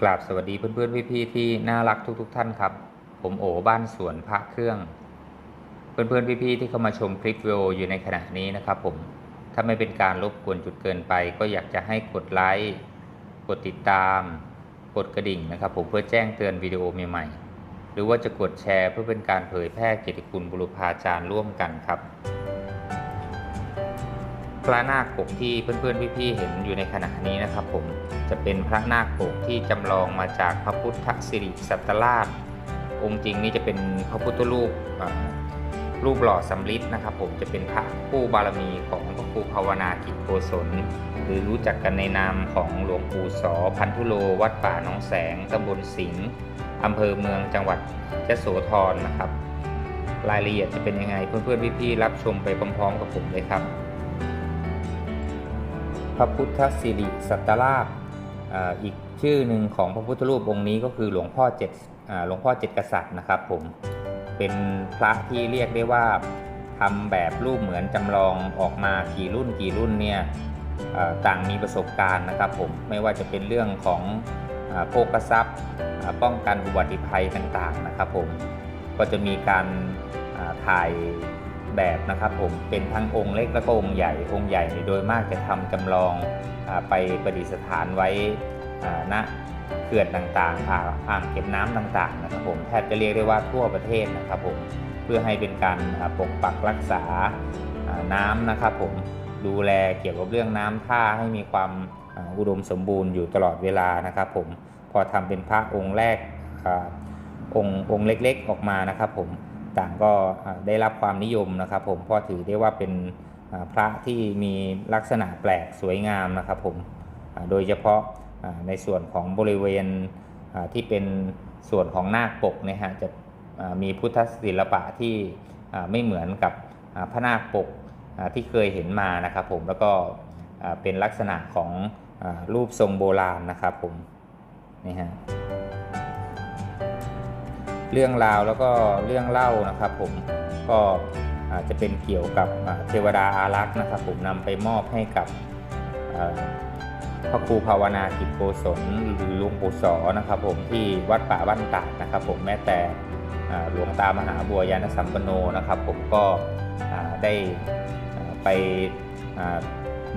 กราบสวัสดีเพื่อนๆพี่ๆที่น่ารักทุกๆทท่านครับ ผมโอบ้านสวนพระเครื่อง เพื่อนๆพี่ๆที่เข้ามาชมคลิปวิดีโออยู่ในขณะนี้นะครับผมถ้าไม่เป็นการรบกวนจุดเกินไป ก็อยากจะให้กดไลค์กดติดตาม กดกระดิ่งนะครับ ผมเพื่อแจ้งเตือนวิดีโอใหม่ๆหรือว่าจะกดแชร์เพื่อเป็นการเผยแพร่เกียรติคุณบุรุพาจารย์ร่วมกันครับ ระนาคปกที่เพื่อนๆพี่ๆเห็นอยู่ในขณะนี้นะครับ ผมจะเป็นพระนาคปกที่จำลองมาจากพระพุทธสิริสัตราช องค์จริงนี่จะเป็นพระพุทธรูปรูปหล่อสำริดนะครับ ผมจะเป็นพระผู้บารมีของพระครูภาวนากิจโกศลหรือรู้จักกันในนามของหลวงปู่สอพันธุโลวัดป่าหนองแสงตำบลสิงห์อำเภอเมืองจังหวัดยโสธรนะครับ รายละเอียดจะเป็นยังไงเพื่อนๆพี่ๆรับชมไปพร้อมๆกับผมเลยครับ ระพุทธสิริสัตราชอีกชื่อหนึ่งของพระพุทธรูปองค์นี้ก็คือหลวงพ่อเจ็ดหลวงพ่อเจ็ดกษัตริย์นะครับผมเป็นพระที่เรียกได้ว่าทำแบบรูปเหมือนจำลองออกมากี่รุ่นกี่รุ่นเนี่ยต่างมีประสบการณ์นะครับผมไม่ว่าจะเป็นเรื่องของโภคทรัพย์ป้องกันอุบัติภัยต่างๆนะครับผมก็จะมีการถ่าย แบบนะครับผมเป็นทั้งองค์เล็กและก็องค์ใหญ่องค์ใหญ่โดยมากจะทำจำลองอไปประดิษฐานไว้ณเขื่อนต่างๆอ่างเก็บน้ำต่างๆนะครับผมแทบจะเรียกได้ว่าทั่วประเทศนะครับผมเพื่อให้เป็นการปกปักรักษาน้ำนะครับผมดูแลเกี่ยวกับเรื่องน้ำท่าให้มีความอุดมสมบูรณ์อยู่ตลอดเวลานะครับผมพอทำเป็นพระองค์แรกอ่าองค์องค์เล็กๆออกมานะครับผม ต่างก็ได้รับความนิยมนะครับผมเพราะถือได้ว่าเป็นพระที่มีลักษณะแปลกสวยงามนะครับผมโดยเฉพาะในส่วนของบริเวณที่เป็นส่วนของนาคปกนี่ยฮะจะมีพุทธศิลปะที่ไม่เหมือนกับพระนาคปกที่เคยเห็นมานะครับผมแล้วก็เป็นลักษณะของรูปทรงโบราณนะครับผมนี่ฮะ เรื่องราวแล้วก็เรื่องเล่านะครับผมก็อาจจะเป็นเกี่ยวกับเทวดาอารักษ์นะครับผมนำไปมอบให้กับพระครูภาวนากิจโกศลหรือหลวงปู่สอนะครับผมที่วัดป่าบ้านตาดนะครับผมแม้แต่หลวงตามหาบัวยานสัมปโนนะครับ ผมก็ได้ไป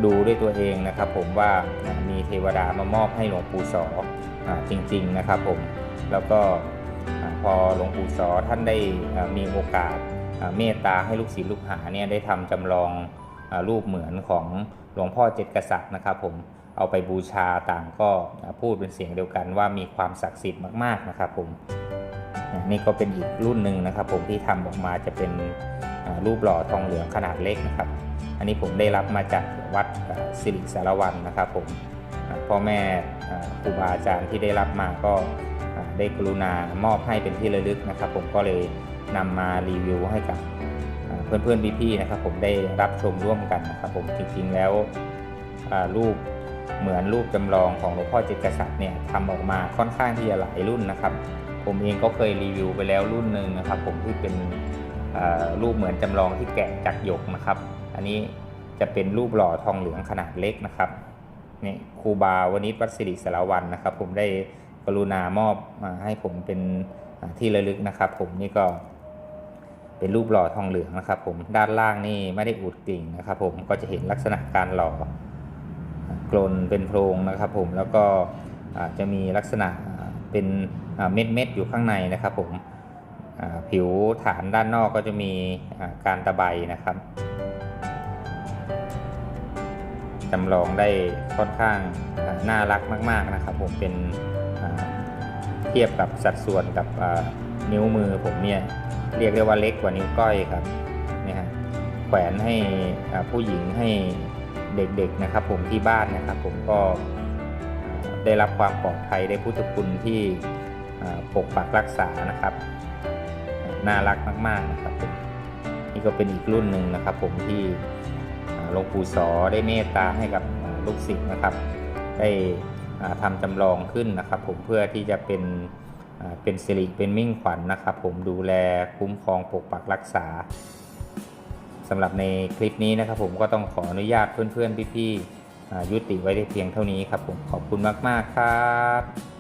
ดูด้วยตัวเองนะครับ ผมว่ามีเทวดามามอบให้หลวงปู่สอจริง ๆนะครับ ผมแล้วก็ พอหลวงปู่สอท่านได้มีโอกาสเมตตาให้ลูกศิษย์ลูกหาเนี่ยได้ทำจำลองรูปเหมือนของหลวงพ่อเจ็ดกษัตริย์นะครับผมเอาไปบูชาต่างก็พูดเป็นเสียงเดียวกันว่ามีความศักดิ์สิทธิ์มาก ๆนะครับผมนี่ก็เป็นอีกรุ่นหนึ่งนะครับ ผมที่ทำออกมาจะเป็นรูปหล่อทองเหลืองขนาดเล็กนะครับ อันนี้ผมได้รับมาจากวัดสิริสารวันนะครับผมพ่อแม่ครูบาอาจารย์ที่ได้รับมาก็ ได้กรุณามอบให้เป็นที่ระลึกนะครับ ผมก็เลยนำมารีวิวให้กับเพื่อนๆพี่ๆนะครับ ผมได้รับชมร่วมกันนะครับ ผมจริงๆแล้วรูปเหมือนรูปจำลองของหลวงพ่อจิตรกษัตริย์เนี่ยทำออกมาค่อนข้างที่จะหลายรุ่นนะครับ ผมเองก็เคยรีวิวไปแล้วรุ่นหนึ่งนะครับ ผมที่เป็นรูปเหมือนจำลองที่แกะจากหยกนะครับ อันนี้จะเป็นรูปหล่อทองเหลืองขนาดเล็กนะครับนี่ครูบาวนิชวัดสิริสารวันนะครับ ผมได้ กรุณามอบมาให้ผมเป็นที่ระลึกนะครับ ผมนี่ก็เป็นรูปหล่อทองเหลืองนะครับ ผมด้านล่างนี่ไม่ได้อุดกิ่งนะครับ ผมก็จะเห็นลักษณะการหล่อกลนเป็นโพรงนะครับ ผมแล้วก็จะมีลักษณะเป็นเม็ดเม็ดอยู่ข้างในนะครับ ผมผิวฐานด้านนอกก็จะมีการตะไบนะครับ จำลองได้ค่อนข้างน่ารักมาก ๆนะครับผมเป็นเทียบกับสัดส่วนกับนิ้วมือผมเนี่ยเรียกได้ว่าเล็กกว่านิ้วก้อยครับนี่ฮะแขวนให้ผู้หญิงให้เด็กๆนะครับ ผมที่บ้านนะครับ ผมก็ได้รับความปลอดภัยได้พุทธคุณที่ปกปักรักษานะครับ น่ารักมากๆนะครับผมนี่ก็เป็นอีกรุ่นหนึ่งนะครับ ผมที่ หลวงปู่สอได้เมตตาให้กับลูกศิษย์นะครับ ได้อ่าทำจำลองขึ้นนะครับ ผมเพื่อที่จะเป็นเป็นสิริเป็นมิ่งขวัญนะครับ ผมดูแลคุ้มครองปกปักรักษาสำหรับในคลิปนี้นะครับ ผมก็ต้องขออนุญาตเพื่อนๆพี่ๆยุติไว้ได้เพียงเท่านี้ครับผมขอบคุณมากๆครับ